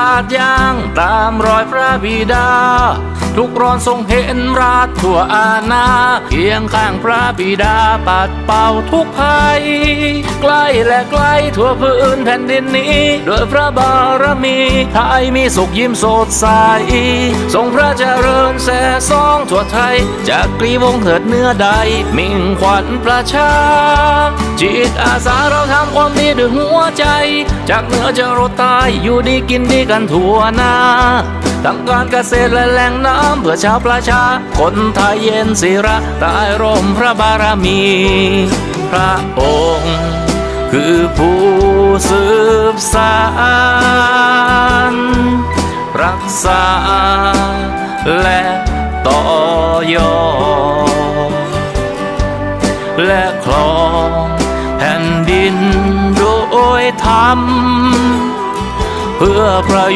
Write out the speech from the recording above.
อาจย่างตามรอยพระบิดา ทุกร้อนทรงเห็นราชทั่วอาณาเคียงข้างพระบิดาปัดเป่าทุกภัย ใกล้และไกลทั่วพื้นแผ่นดินนี้ด้วยพระบารมีไทยมีสุขยิ้มสดใสทรงพระเจริญแส่ซองทั่วไทยจากกรีวงเถิดเนื้อใดมิ่งขวัญประชา จิตอาสาเราทำความดีด้วยหัวใจ จากเหนือจะรดใต้อยู่ดีกินดีกันทั่วหน้าทำการเกษตรและแหล่งน้ำเพื่อชาวประชา คนไทยเย็นศิระใต้ร่มพระบารมี พระองค์ คือผู้สืบสานรักษา และต่อยอดและคลอง ทำเพื่อประโย